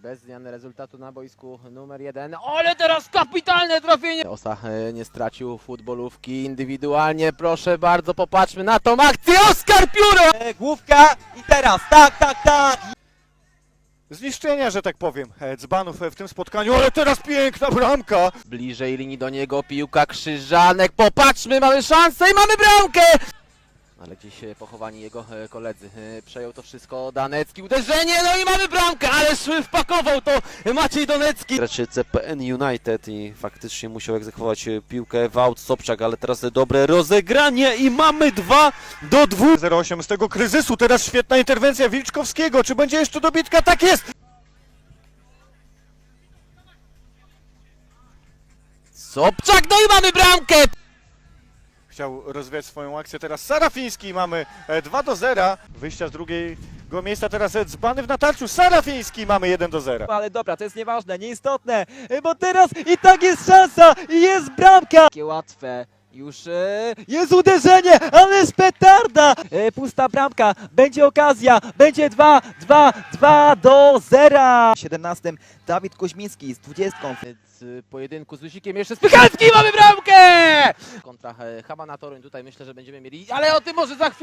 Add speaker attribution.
Speaker 1: Bez zmiany rezultatu na boisku numer jeden. Ale teraz kapitalne trafienie! Osa e, nie stracił futbolówki indywidualnie. Proszę bardzo, popatrzmy na tą akcję. Oskar Pióro!
Speaker 2: E, Główka i teraz, tak, tak, tak.
Speaker 3: Zniszczenia, że tak powiem, e, dzbanów e, w tym spotkaniu, ale teraz piękna bramka!
Speaker 1: Bliżej linii do niego piłka Krzyżanek. Popatrzmy, mamy szansę i mamy bramkę! Ale gdzieś e, pochowani jego e, koledzy. E, Przejął to wszystko Danecki. Uderzenie, no i mamy bramkę! Ależ wpakował to Maciej Donecki.
Speaker 4: graczy CPN United i faktycznie musiał egzekwować piłkę Wout Sobczak, ale teraz dobre rozegranie i mamy 2 do 2.
Speaker 3: 08 z tego kryzysu, teraz świetna interwencja Wilczkowskiego, czy będzie jeszcze dobitka? Tak jest!
Speaker 1: Sobczak, no i mamy bramkę!
Speaker 3: Chciał rozwiać swoją akcję, teraz Sarafiński, mamy e, 2 do 0. Wyjścia z drugiego miejsca teraz e, dzbany w natarciu, Sarafiński, mamy 1 do 0.
Speaker 2: Ale dobra, to jest nieważne, nieistotne, e, bo teraz i tak jest szansa i jest bramka. Takie łatwe. Już e, jest uderzenie, ale z petarda! E, pusta bramka, będzie okazja, będzie 2, 2, 2 do 0. 17 Dawid Koźmiński z 20.
Speaker 1: Z pojedynku z Lusikiem jeszcze Spychalski mamy bramkę! Kontra e, Habana Toruń tutaj myślę, że będziemy mieli, ale o tym może za chwilę.